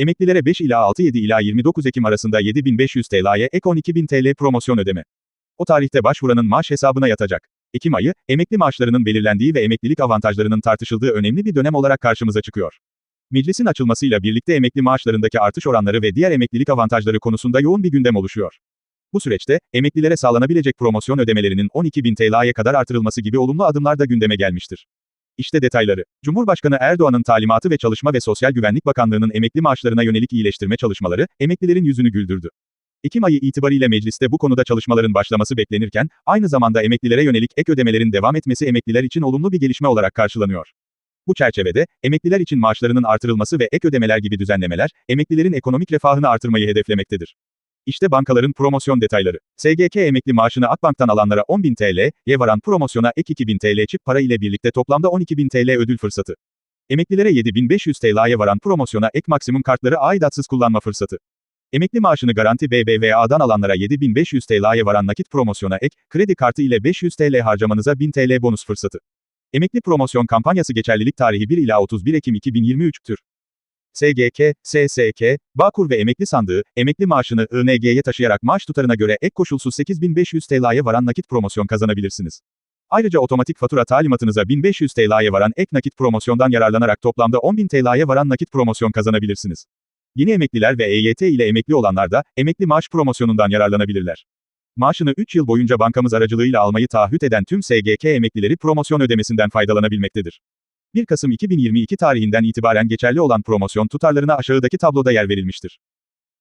Emeklilere 5 ila 6 7 ila 29 Ekim arasında 7500 TL'ye ek 12000 TL promosyon ödeme. O tarihte başvuranın maaş hesabına yatacak. Ekim ayı, emekli maaşlarının belirlendiği ve emeklilik avantajlarının tartışıldığı önemli bir dönem olarak karşımıza çıkıyor. Meclisin açılmasıyla birlikte emekli maaşlarındaki artış oranları ve diğer emeklilik avantajları konusunda yoğun bir gündem oluşuyor. Bu süreçte, emeklilere sağlanabilecek promosyon ödemelerinin 12.000 TL'ye kadar artırılması gibi olumlu adımlar da gündeme gelmiştir. İşte detayları. Cumhurbaşkanı Erdoğan'ın talimatı ve Çalışma ve Sosyal Güvenlik Bakanlığı'nın emekli maaşlarına yönelik iyileştirme çalışmaları, emeklilerin yüzünü güldürdü. Ekim ayı itibariyle mecliste bu konuda çalışmaların başlaması beklenirken, aynı zamanda emeklilere yönelik ek ödemelerin devam etmesi emekliler için olumlu bir gelişme olarak karşılanıyor. Bu çerçevede, emekliler için maaşlarının artırılması ve ek ödemeler gibi düzenlemeler, emeklilerin ekonomik refahını artırmayı hedeflemektedir. İşte bankaların promosyon detayları. SGK emekli maaşını Akbank'tan alanlara 10.000 TL'ye varan promosyona ek 2.000 TL çip para ile birlikte toplamda 12.000 TL ödül fırsatı. Emeklilere 7.500 TL'ye varan promosyona ek maksimum kartları aidatsız kullanma fırsatı. Emekli maaşını Garanti BBVA'dan alanlara 7500 TL'ye varan nakit promosyona ek, kredi kartı ile 500 TL harcamanıza 1000 TL bonus fırsatı. Emekli promosyon kampanyası geçerlilik tarihi 1 ila 31 Ekim 2023'tür. SGK, SSK, Bağkur ve Emekli Sandığı, emekli maaşını ING'ye taşıyarak maaş tutarına göre ek koşulsuz 8500 TL'ye varan nakit promosyon kazanabilirsiniz. Ayrıca otomatik fatura talimatınıza 1500 TL'ye varan ek nakit promosyondan yararlanarak toplamda 10.000 TL'ye varan nakit promosyon kazanabilirsiniz. Yeni emekliler ve EYT ile emekli olanlar da, emekli maaş promosyonundan yararlanabilirler. Maaşını 3 yıl boyunca bankamız aracılığıyla almayı taahhüt eden tüm SGK emeklileri promosyon ödemesinden faydalanabilmektedir. 1 Kasım 2022 tarihinden itibaren geçerli olan promosyon tutarlarına aşağıdaki tabloda yer verilmiştir.